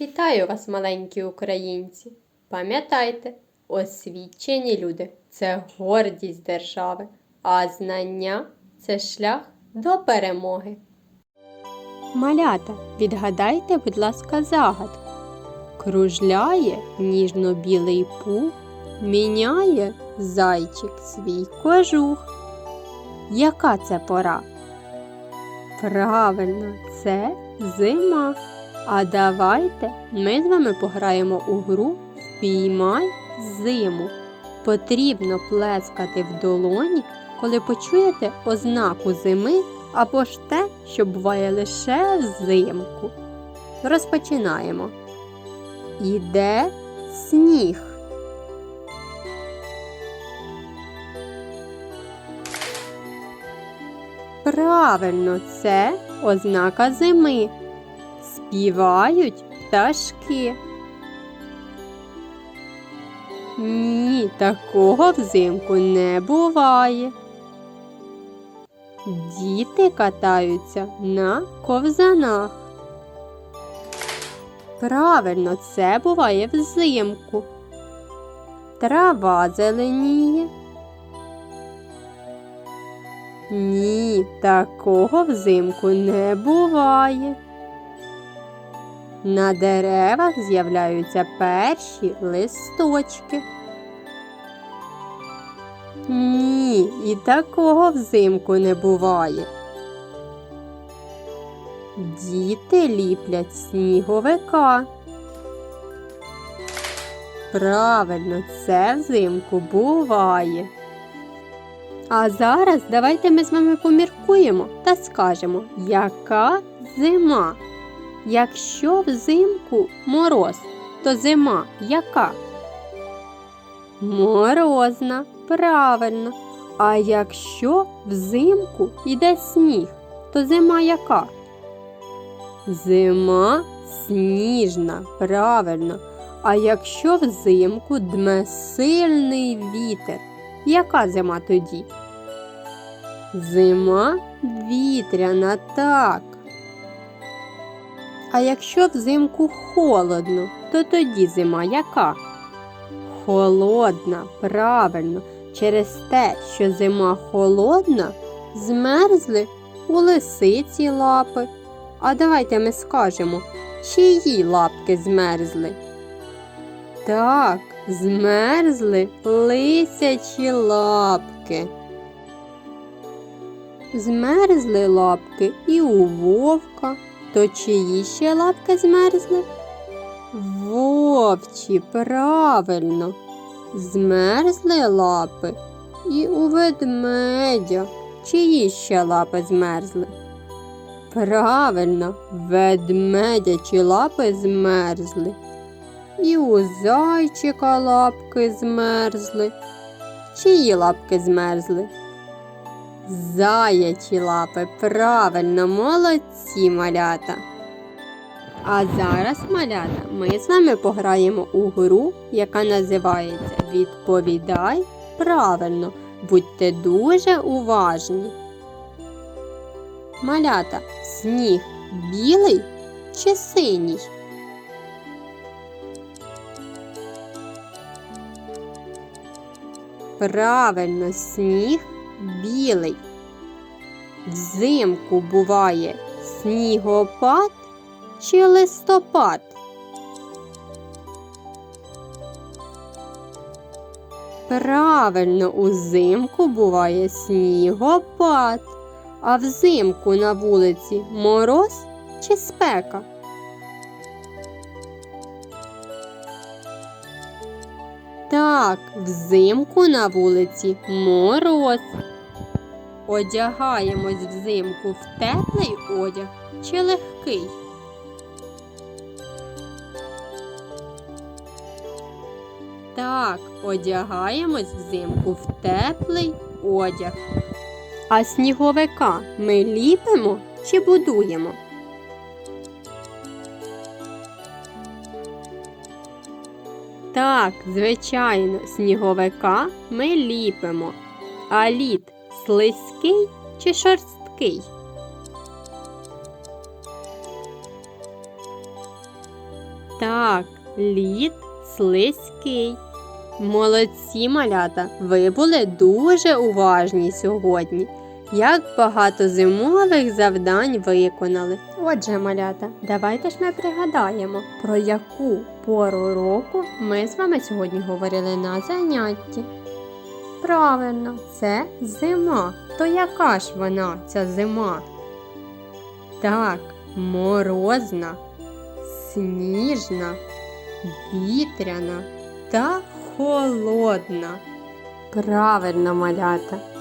Вітаю вас, маленькі українці! Пам'ятайте, освічені люди це гордість держави, а знання це шлях до перемоги. Малята, відгадайте, будь ласка, загадку. Кружляє ніжно-білий пух, міняє зайчик свій кожух. Яка це пора? Правильно, це зима. А давайте ми з вами пограємо у гру Впіймай зиму. Потрібно плескати в долоні, коли почуєте ознаку зими або ж те, що буває лише взимку. Розпочинаємо. Іде сніг. Правильно, це ознака зими. Співають пташки. Ні, такого взимку не буває. Діти катаються на ковзанах. Правильно, це буває взимку. Трава зеленіє. Ні, такого взимку не буває. На деревах з'являються перші листочки. Ні, і такого взимку не буває. Діти ліплять сніговика. Правильно, це взимку буває. А зараз давайте ми з вами поміркуємо та скажемо, яка зима. Якщо взимку мороз, то зима яка? Морозна, правильно. А якщо взимку йде сніг, то зима яка? Зима сніжна, правильно. А якщо взимку дме сильний вітер, яка зима тоді? Зима вітряна, так. А якщо взимку холодно, то тоді зима яка? Холодна, правильно. Через те, що зима холодна, змерзли у лисиці лапи. А давайте ми скажемо, чиї лапки змерзли? Так, змерзли лисячі лапки. Змерзли лапки і у вовка. То чиї ще лапки змерзли? Вовчі, правильно. Змерзли лапи і у ведмедя. Чиї ще лапи змерзли? Правильно, ведмедячі лапи змерзли. І у зайчика лапки змерзли. Чиї лапки змерзли? Заячі лапи, правильно, молодці малята. А зараз, малята, ми з вами пограємо у гру, яка називається Відповідай правильно. Будьте дуже уважні. Малята, сніг білий чи синій? Правильно, сніг білий. Взимку буває снігопад чи листопад? Правильно, узимку буває снігопад, а взимку на вулиці мороз чи спека? Так, взимку на вулиці мороз. Одягаємось взимку в теплий одяг чи легкий? Так, одягаємось взимку в теплий одяг. А сніговика ми ліпимо чи будуємо? Так, звичайно, сніговика ми ліпимо. А лід слизький чи шорсткий? Так, лід слизький. Молодці, малята, ви були дуже уважні сьогодні. Як багато зимових завдань виконали. Отже, малята, давайте ж ми пригадаємо, про яку пору року ми з вами сьогодні говорили на занятті. Правильно, це зима. То яка ж вона, ця зима? Так, морозна, сніжна, вітряна та холодна. Правильно, малята.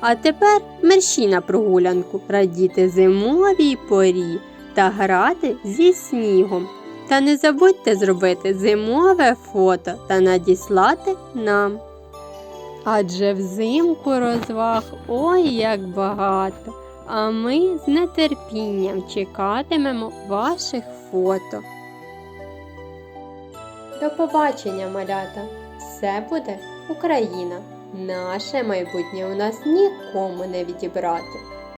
А тепер мерщі на прогулянку, радіти зимовій порі та грати зі снігом. Та не забудьте зробити зимове фото та надіслати нам. Адже взимку розваг ой як багато, а ми з нетерпінням чекатимемо ваших фото. До побачення, малята! Все буде Україна! Наше майбутнє у нас нікому не відібрати.